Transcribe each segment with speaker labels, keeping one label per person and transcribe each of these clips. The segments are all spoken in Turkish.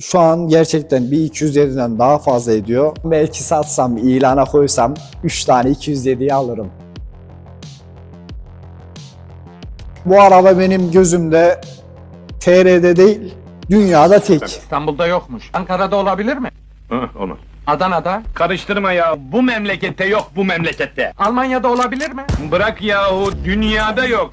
Speaker 1: Şu an gerçekten bir 207'den daha fazla ediyor. Belki satsam, ilana koysam 3 tane 207'yi alırım. Bu araba benim gözümde TR'de değil, dünyada tek.
Speaker 2: İstanbul'da yokmuş. Ankara'da olabilir mi?
Speaker 3: Hı, onu.
Speaker 2: Adana'da?
Speaker 3: Karıştırma ya. Bu memlekette yok bu memlekette.
Speaker 2: Almanya'da olabilir mi?
Speaker 3: Bırak yahu dünyada yok.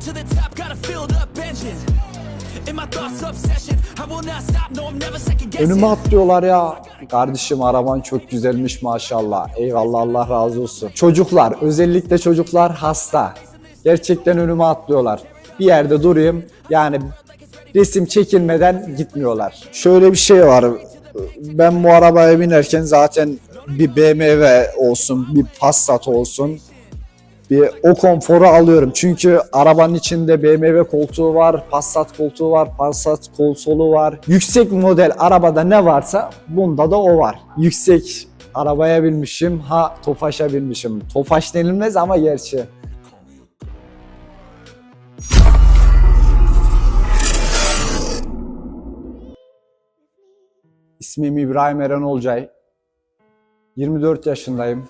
Speaker 4: Fuel to the top, got a filled up engine. In my thoughts, obsession. I will not stop, no, I'm never second guessing.
Speaker 1: Önüme atlıyorlar ya. Kardeşim araban çok güzelmiş maşallah. Eyvallah Allah razı olsun. Çocuklar özellikle çocuklar hasta. Gerçekten önüme atlıyorlar. Bir yerde durayım yani resim çekilmeden gitmiyorlar. Şöyle bir şey var. Ben bu arabaya binerken zaten bir BMW olsun, bir Passat olsun bir o konforu alıyorum. Çünkü arabanın içinde BMW koltuğu var, Passat koltuğu var, Passat konsolu var. Yüksek model arabada ne varsa bunda da o var. Yüksek arabaya binmişim, ha Tofaş'a binmişim. Tofaş denilmez ama gerçi. İsmim İbrahim Eren Olcay. 24 yaşındayım.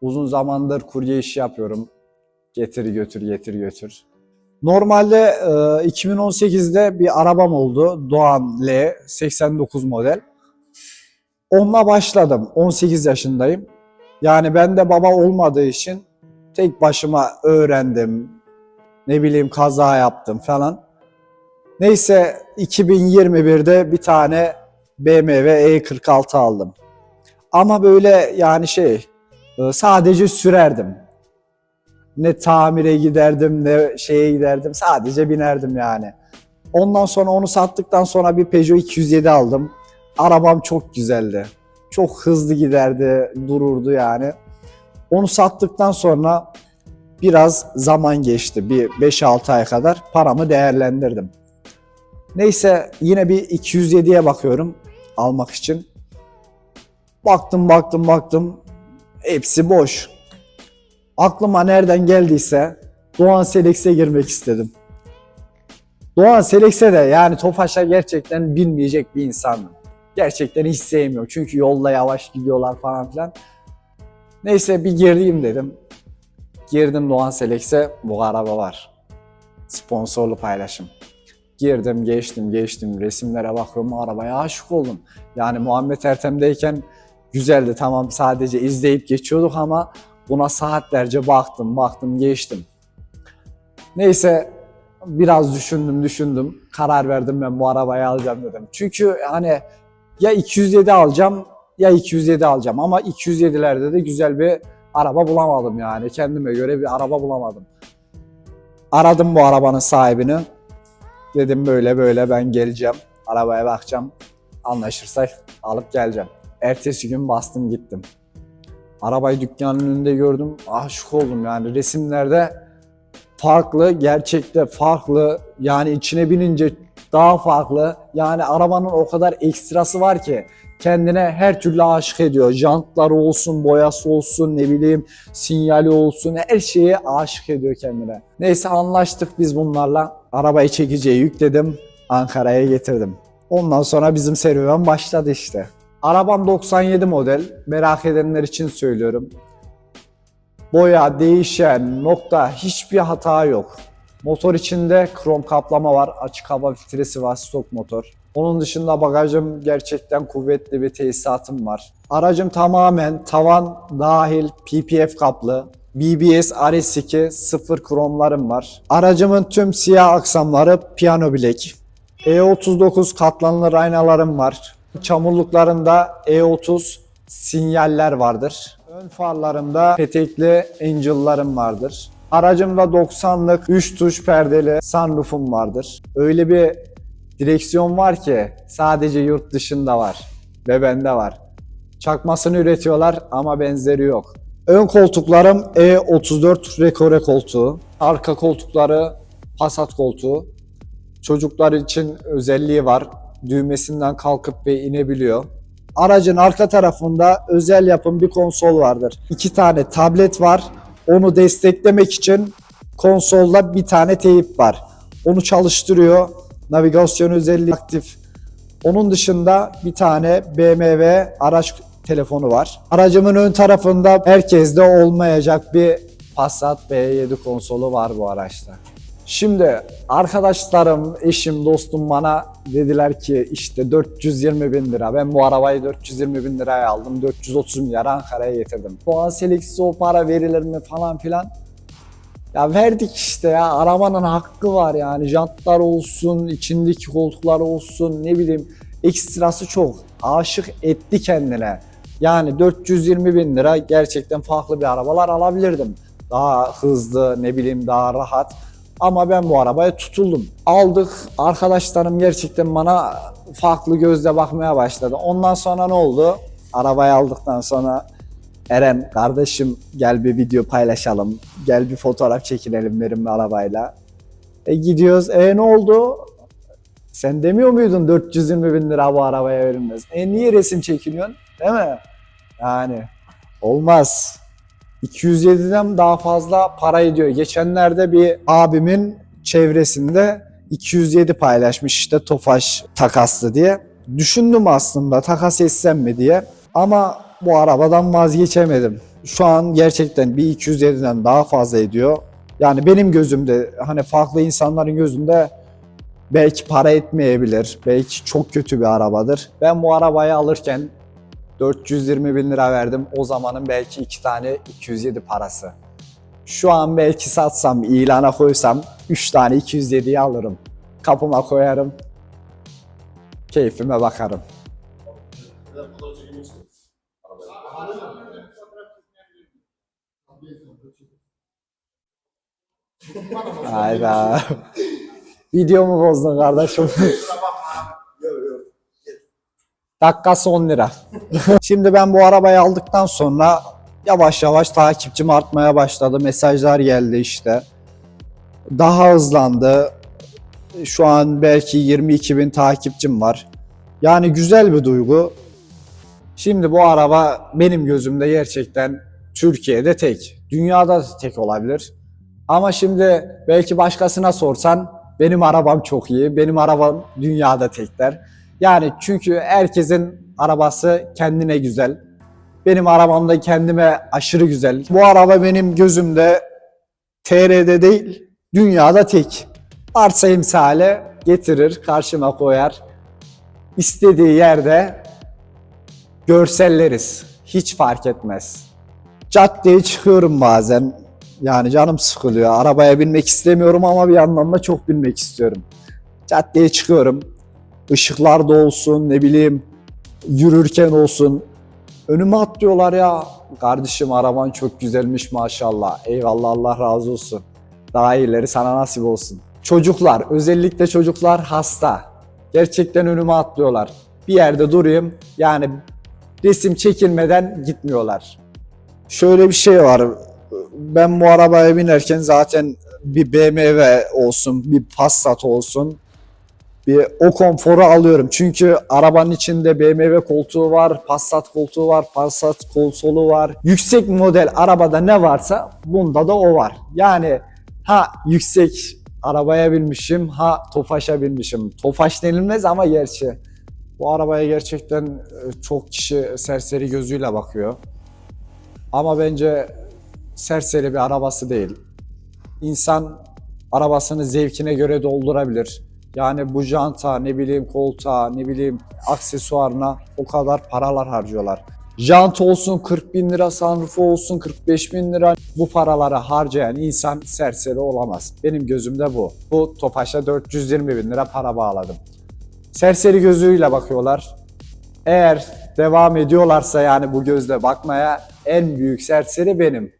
Speaker 1: Uzun zamandır kurye işi yapıyorum. Getir götür getir götür. Normalde e, 2018'de bir arabam oldu. Doğan L 89 model. Onunla başladım. 18 yaşındayım. Yani ben de baba olmadığı için tek başıma öğrendim. Ne bileyim kaza yaptım falan. Neyse 2021'de bir tane BMW E46 aldım. Ama böyle yani şey e, sadece sürerdim. Ne tamire giderdim ne şeye giderdim. Sadece binerdim yani. Ondan sonra onu sattıktan sonra bir Peugeot 207 aldım. Arabam çok güzeldi. Çok hızlı giderdi, dururdu yani. Onu sattıktan sonra biraz zaman geçti. Bir 5-6 ay kadar paramı değerlendirdim. Neyse yine bir 207'ye bakıyorum almak için. Baktım baktım baktım hepsi boş. Aklıma nereden geldiyse Doğan Selex'e girmek istedim. Doğan Selex'e de yani Tofaş'a gerçekten bilmeyecek bir insandım. Gerçekten hiç sevmiyorum çünkü yolda yavaş gidiyorlar falan filan. Neyse bir gireyim dedim. Girdim Doğan Selex'e bu araba var. Sponsorlu paylaşım. Girdim geçtim geçtim resimlere bakıyorum arabaya aşık oldum. Yani Muhammed Ertem'deyken güzeldi tamam sadece izleyip geçiyorduk ama buna saatlerce baktım baktım geçtim. Neyse biraz düşündüm düşündüm karar verdim ben bu arabayı alacağım dedim. Çünkü hani ya 207 alacağım ya 207 alacağım ama 207'lerde de güzel bir araba bulamadım yani kendime göre bir araba bulamadım. Aradım bu arabanın sahibini. Dedim böyle böyle ben geleceğim. Arabaya bakacağım. Anlaşırsak alıp geleceğim. Ertesi gün bastım gittim. Arabayı dükkanın önünde gördüm. Aşık oldum yani resimlerde farklı, gerçekte farklı. Yani içine binince daha farklı. Yani arabanın o kadar ekstrası var ki kendine her türlü aşık ediyor. Jantları olsun, boyası olsun, ne bileyim sinyali olsun her şeye aşık ediyor kendine. Neyse anlaştık biz bunlarla. Arabayı çekeceği yükledim. Ankara'ya getirdim. Ondan sonra bizim serüven başladı işte. Arabam 97 model. Merak edenler için söylüyorum. Boya, değişen, nokta hiçbir hata yok. Motor içinde krom kaplama var. Açık hava filtresi var. Stok motor. Onun dışında bagajım gerçekten kuvvetli bir tesisatım var. Aracım tamamen tavan dahil PPF kaplı. BBS RS2 sıfır kromlarım var. Aracımın tüm siyah aksamları piyano bilek. E39 katlanılır aynalarım var. Çamurluklarında E30 sinyaller vardır. Ön farlarımda petekli angel'larım vardır. Aracımda 90'lık 3 tuş perdeli sunroofum vardır. Öyle bir direksiyon var ki sadece yurt dışında var ve bende var. Çakmasını üretiyorlar ama benzeri yok. Ön koltuklarım E34 Rekore koltuğu. Arka koltukları Passat koltuğu. Çocuklar için özelliği var. Düğmesinden kalkıp ve inebiliyor. Aracın arka tarafında özel yapım bir konsol vardır. İki tane tablet var. Onu desteklemek için konsolda bir tane teyip var. Onu çalıştırıyor. Navigasyon özelliği aktif. Onun dışında bir tane BMW araç telefonu var. Aracımın ön tarafında herkeste olmayacak bir Passat B7 konsolu var bu araçta. Şimdi arkadaşlarım, eşim, dostum bana dediler ki işte 420 bin lira. Ben bu arabayı 420 bin liraya aldım. 430 milyar Ankara'ya getirdim. Puan seleksi o para verilir mi falan filan. Ya verdik işte ya arabanın hakkı var yani jantlar olsun, içindeki koltuklar olsun ne bileyim ekstrası çok. Aşık etti kendine. Yani 420 bin lira gerçekten farklı bir arabalar alabilirdim. Daha hızlı ne bileyim daha rahat. Ama ben bu arabaya tutuldum. Aldık arkadaşlarım gerçekten bana farklı gözle bakmaya başladı. Ondan sonra ne oldu? Arabayı aldıktan sonra Eren kardeşim gel bir video paylaşalım. Gel bir fotoğraf çekinelim benim arabayla. E gidiyoruz. E ne oldu? Sen demiyor muydun 420 bin lira bu arabaya verilmez? E niye resim çekiliyorsun? Değil mi? Yani olmaz. 207'den daha fazla para ediyor. Geçenlerde bir abimin çevresinde 207 paylaşmış işte Tofaş takaslı diye. Düşündüm aslında takas etsem mi diye. Ama bu arabadan vazgeçemedim. Şu an gerçekten bir 207'den daha fazla ediyor. Yani benim gözümde hani farklı insanların gözünde belki para etmeyebilir. Belki çok kötü bir arabadır. Ben bu arabayı alırken 420 bin lira verdim. O zamanın belki iki tane 207 parası. Şu an belki satsam, ilana koysam 3 tane 207'yi alırım. Kapıma koyarım. Keyfime bakarım. Hayda. Videomu bozdun kardeşim. Dakikası 10 lira. Şimdi ben bu arabayı aldıktan sonra yavaş yavaş takipçim artmaya başladı. Mesajlar geldi işte. Daha hızlandı. Şu an belki 22 bin takipçim var. Yani güzel bir duygu. Şimdi bu araba benim gözümde gerçekten Türkiye'de tek. Dünyada da tek olabilir. Ama şimdi belki başkasına sorsan benim arabam çok iyi, benim arabam dünyada tekler. Yani çünkü herkesin arabası kendine güzel. Benim arabam da kendime aşırı güzel. Bu araba benim gözümde TR'de değil, dünyada tek. Arsa imsali getirir, karşıma koyar. İstediği yerde görselleriz. Hiç fark etmez. Caddeye çıkıyorum bazen. Yani canım sıkılıyor. Arabaya binmek istemiyorum ama bir yandan da çok binmek istiyorum. Caddeye çıkıyorum. Işıklar da olsun, ne bileyim yürürken olsun. Önüme atlıyorlar ya. Kardeşim araban çok güzelmiş maşallah. Eyvallah Allah razı olsun. Daha iyileri sana nasip olsun. Çocuklar, özellikle çocuklar hasta. Gerçekten önüme atlıyorlar. Bir yerde durayım. Yani resim çekilmeden gitmiyorlar. Şöyle bir şey var. Ben bu arabaya binerken zaten bir BMW olsun, bir Passat olsun bir o konforu alıyorum. Çünkü arabanın içinde BMW koltuğu var, Passat koltuğu var, Passat konsolu var. Yüksek model arabada ne varsa bunda da o var. Yani ha yüksek arabaya binmişim, ha Tofaş'a binmişim. Tofaş denilmez ama gerçi. Bu arabaya gerçekten e, çok kişi serseri gözüyle bakıyor. Ama bence serseri bir arabası değil. İnsan arabasını zevkine göre doldurabilir. Yani bu janta, ne bileyim koltuğa, ne bileyim aksesuarına o kadar paralar harcıyorlar. Jant olsun 40 bin lira, sunroofu olsun 45 bin lira. Bu paraları harcayan insan serseri olamaz. Benim gözümde bu. Bu Tofaş'a 420 bin lira para bağladım. Serseri gözüyle bakıyorlar. Eğer devam ediyorlarsa yani bu gözle bakmaya en büyük serseri benim.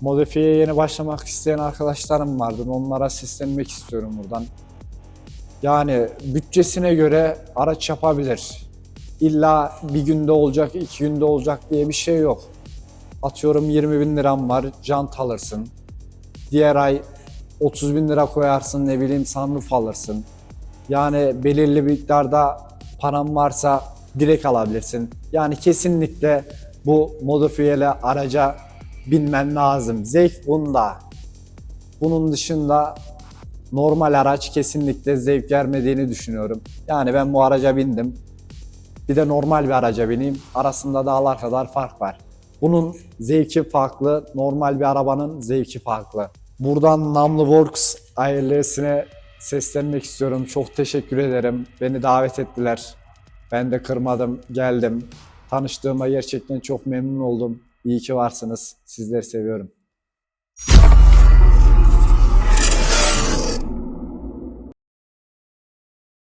Speaker 1: Modifiyeye yeni başlamak isteyen arkadaşlarım vardır. Onlara seslenmek istiyorum buradan. Yani bütçesine göre araç yapabilir. İlla bir günde olacak, iki günde olacak diye bir şey yok. Atıyorum 20 bin liram var, jant alırsın. Diğer ay 30 bin lira koyarsın, ne bileyim sunroof alırsın. Yani belirli bir miktarda param varsa direkt alabilirsin. Yani kesinlikle bu modifiyeli araca binmen lazım. Zevk bunda. Bunun dışında normal araç kesinlikle zevk vermediğini düşünüyorum. Yani ben bu araca bindim. Bir de normal bir araca bineyim. Arasında dağlar kadar fark var. Bunun zevki farklı, normal bir arabanın zevki farklı. Buradan Namlı Works ailesine seslenmek istiyorum. Çok teşekkür ederim. Beni davet ettiler. Ben de kırmadım, geldim. Tanıştığıma gerçekten çok memnun oldum. İyi ki varsınız. Sizleri seviyorum.